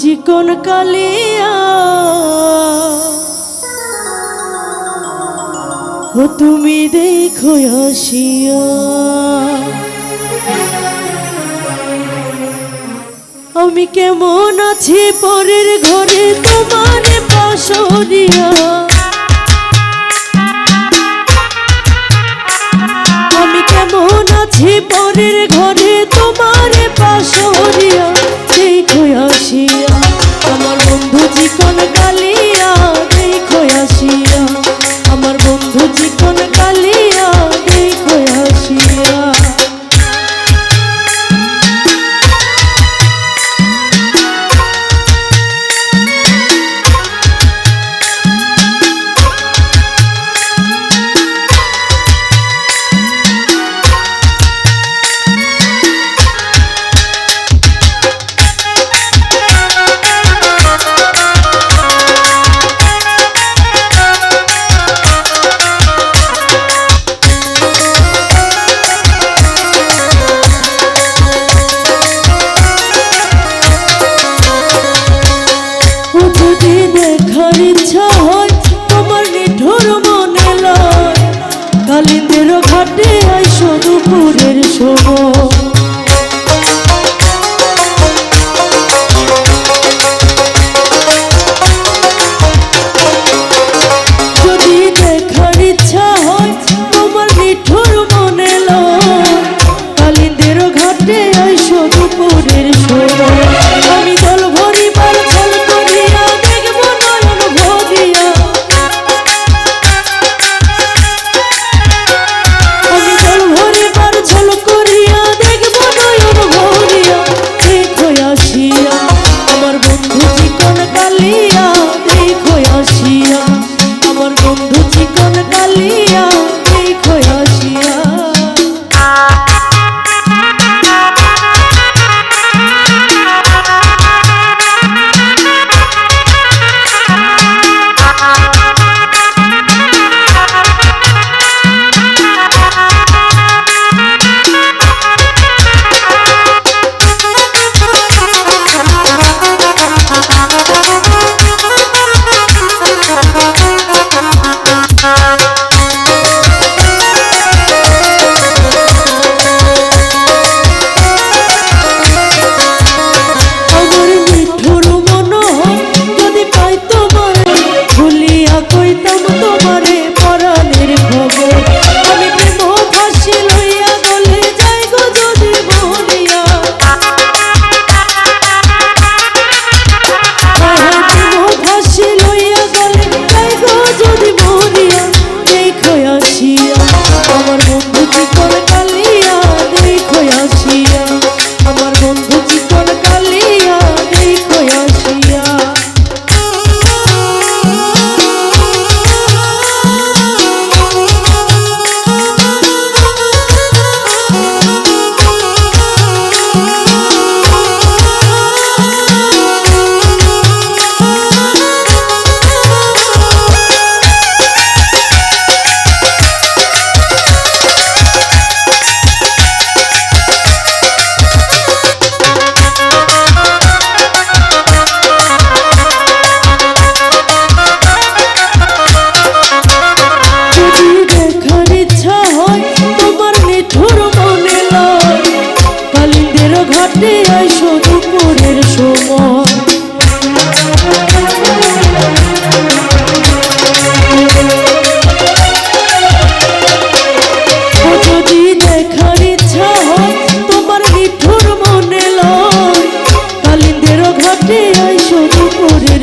চিকন কালিয়া। ও তুমি দেখো আসিয়া। আমি কেমন আছি পরের ঘরে তোমার পাশরিয়া বন্ধু জীবন কালে I've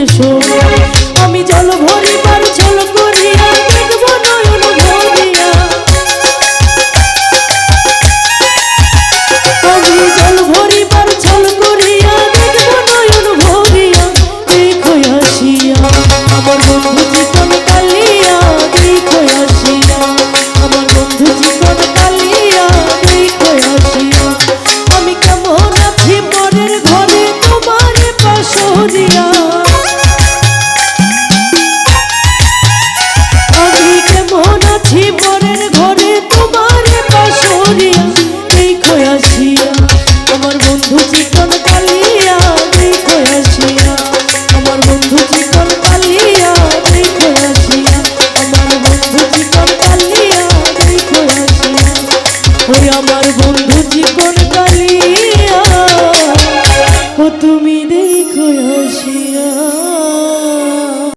সুর আমার বন্ধু